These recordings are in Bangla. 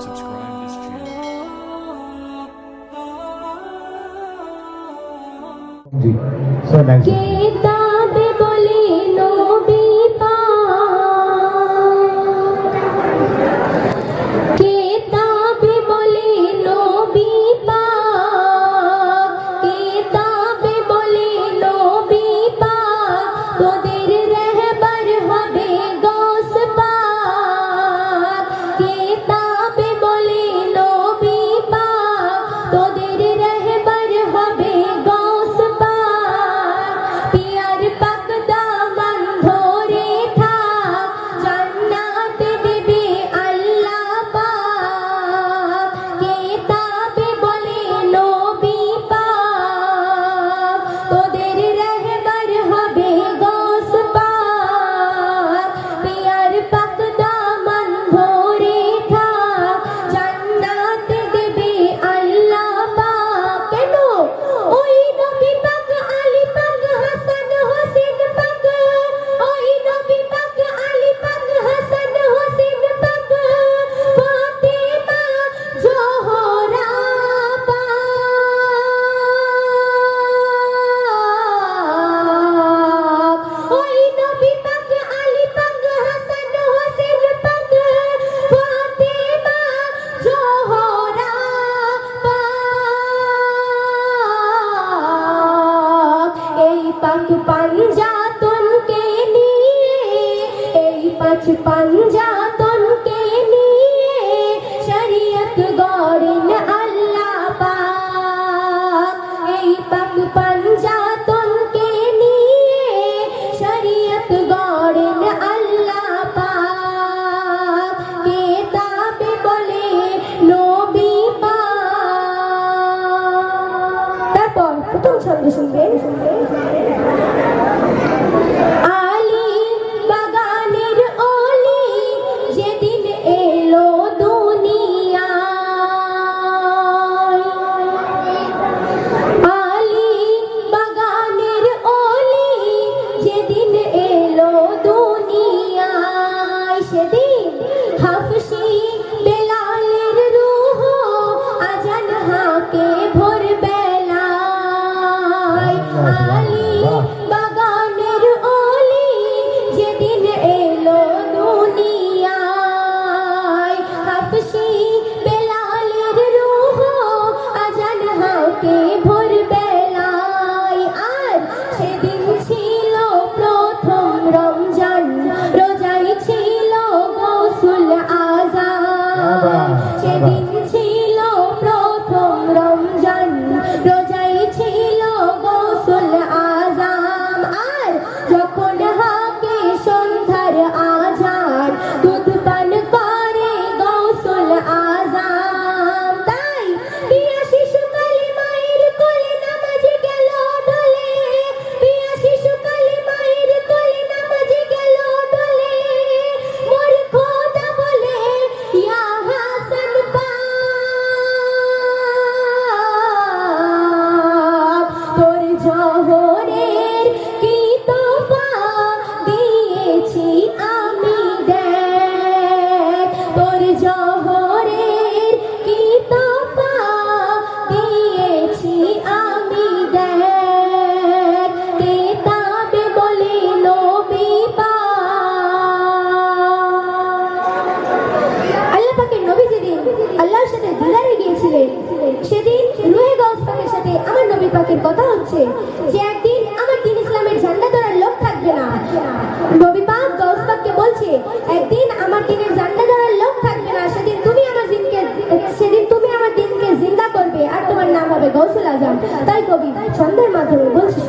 subscribe this channel. So. How for she পাকের নবী যেদিন আল্লাহর সাথে দিদারে গিয়েছিলেন, সেদিন রুহে গাউস পাকের সাথে আমার নবী পাকের কথা হচ্ছে যে একদিন আমার দিন ইসলামের ঝান্ডা ধরার লোক থাকবে না। নবী পাক গাউস পাককে বলছে, একদিন আমার দিনের ঝান্ডা ধরার লোক থাকবে না, সেদিন তুমি আমার দিনকে, সেদিন তুমি আমার দিনকে জিন্দা করবে, আর তোমার নাম হবে গৌসুল আজম তাই কবি ছন্দের মাধ্যমে বলছে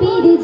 পীর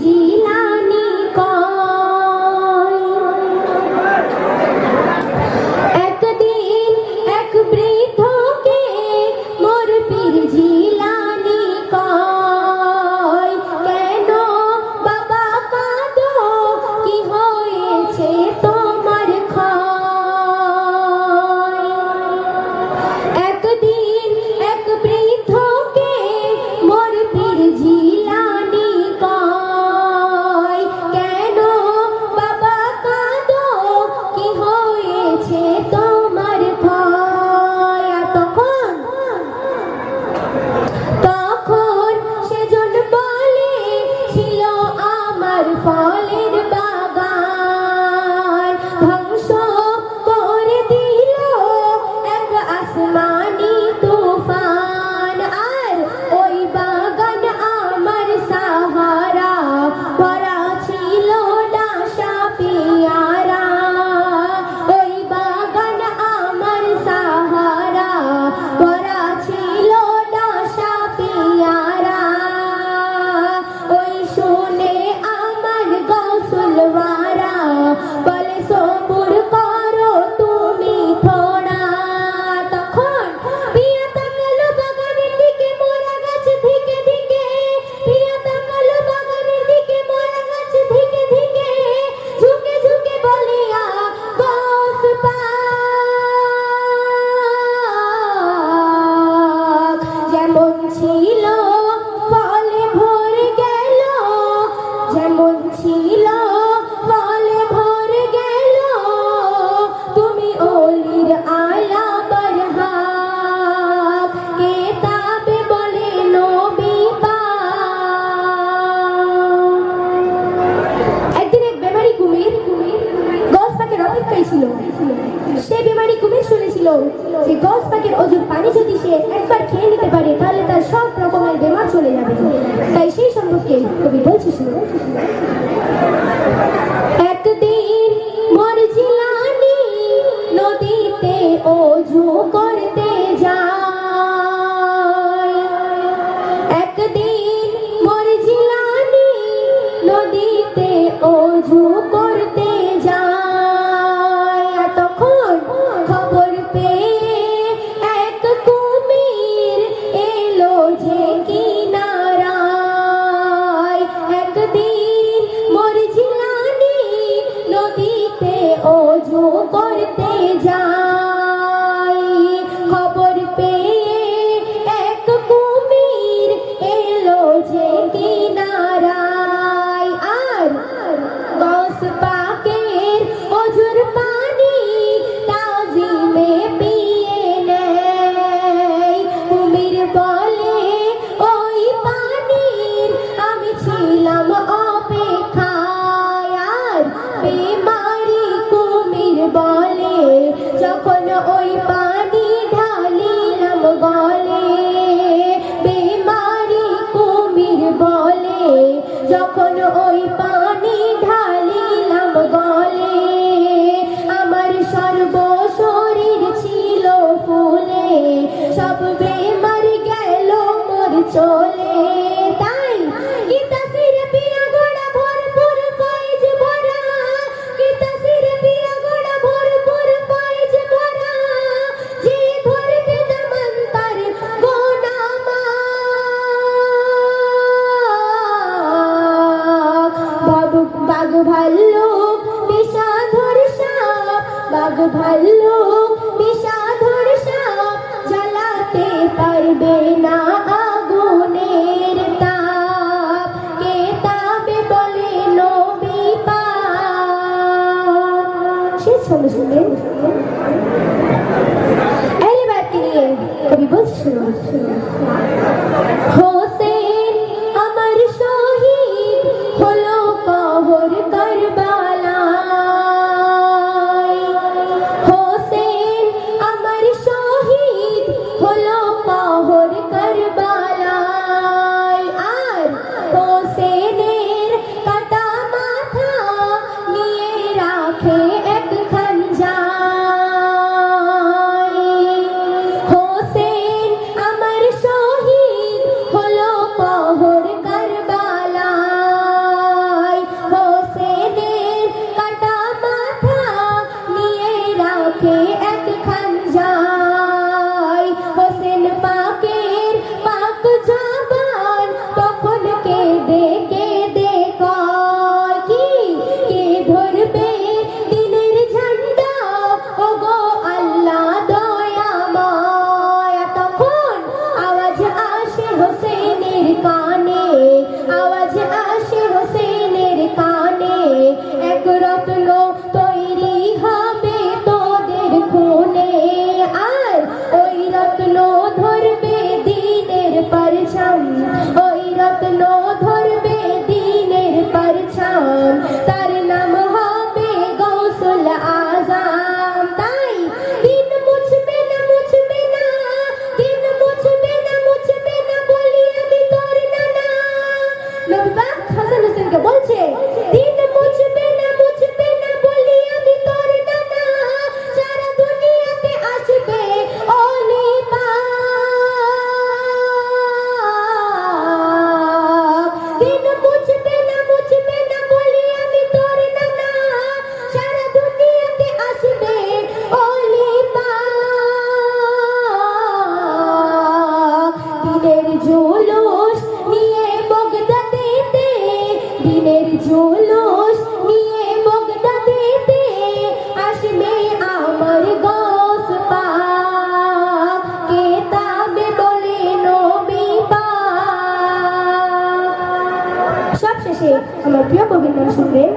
করতে অজু করতে যখন ওই পা ভালো বিষাধর সাপ জ্বালাতে পারবে না আগুনের তাপ। কে তাবে বলে নবী সে ছন্দ শুনলেন নিয়ে কবি বলছিল 六万 Sanga Bolche. দিনের জোলস নিয়ে বগদা দিতে আসবে আমার গস পাক কেতাবে বলে নবী পাক। সবশেষে আমার প্রিয় কবির নাম শুনবেন